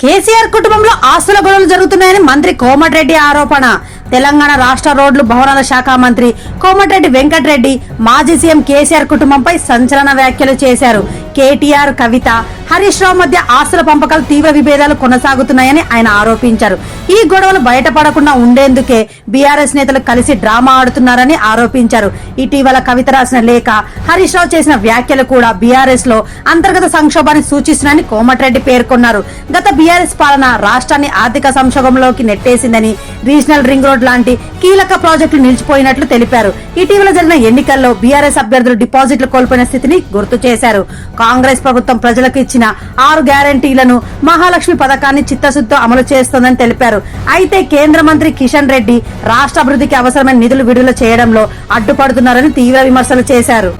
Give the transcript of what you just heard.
కేసీఆర్ కుటుంబంలో ఆస్తుల గొడవలు జరుగుతున్నాయని మంత్రి కోమటిరెడ్డి ఆరోపణ. తెలంగాణ రాష్ట్ర రోడ్లు భవనాల శాఖ మంత్రి కోమటిరెడ్డి వెంకటరెడ్డి మాజీ సీఎం కేసీఆర్ కుటుంబంపై సంచలన వ్యాఖ్యలు చేశారు. కేటీఆర్ కవిత హరీష్ రావు మధ్య ఆస్తుల పంపకాలు తీవ్ర విభేదాలు కొనసాగుతున్నాయని ఆయన ఆరోపించారు. ఈ గొడవలు బయటపడకుండా ఉండేందుకే బీఆర్ఎస్ నేతలు కలిసి డ్రామా ఆడుతున్నారని ఆరోపించారు. ఇటీవల కవిత రాసిన లేఖ హరీష్ రావు చేసిన వ్యాఖ్యలు కూడా బీఆర్ఎస్లో అంతర్గత సంక్షోభాన్ని సూచిస్తున్నాయని కోమటిరెడ్డి పేర్కొన్నారు. గత బీఆర్ఎస్ పాలన రాష్ట్రాన్ని ఆర్థిక సంక్షోభంలోకి నెట్టేసిందని రీజనల్ రింగ్ రోడ్ లాంటి కీలక ప్రాజెక్టులు నిలిచిపోయినట్లు తెలిపారు. ఇటీవల జరిగిన ఎన్నికల్లో బీఆర్ఎస్ అభ్యర్థులు డిపాజిట్లు కోల్పోయిన స్థితిని గుర్తు చేశారు. కాంగ్రెస్ ప్రభుత్వం ప్రజలకు ఇచ్చిన ఆరు గ్యారంటీలను మహాలక్ష్మి పథకాన్ని చిత్తశుద్ధితో అమలు చేస్తోందని తెలిపారు. అయితే కేంద్ర మంత్రి కిషన్ రెడ్డి రాష్ట్ర అభివృద్ధికి అవసరమైన నిధులు విడుదల చేయడంలో అడ్డుపడుతున్నారని తీవ్ర విమర్శలు చేశారు.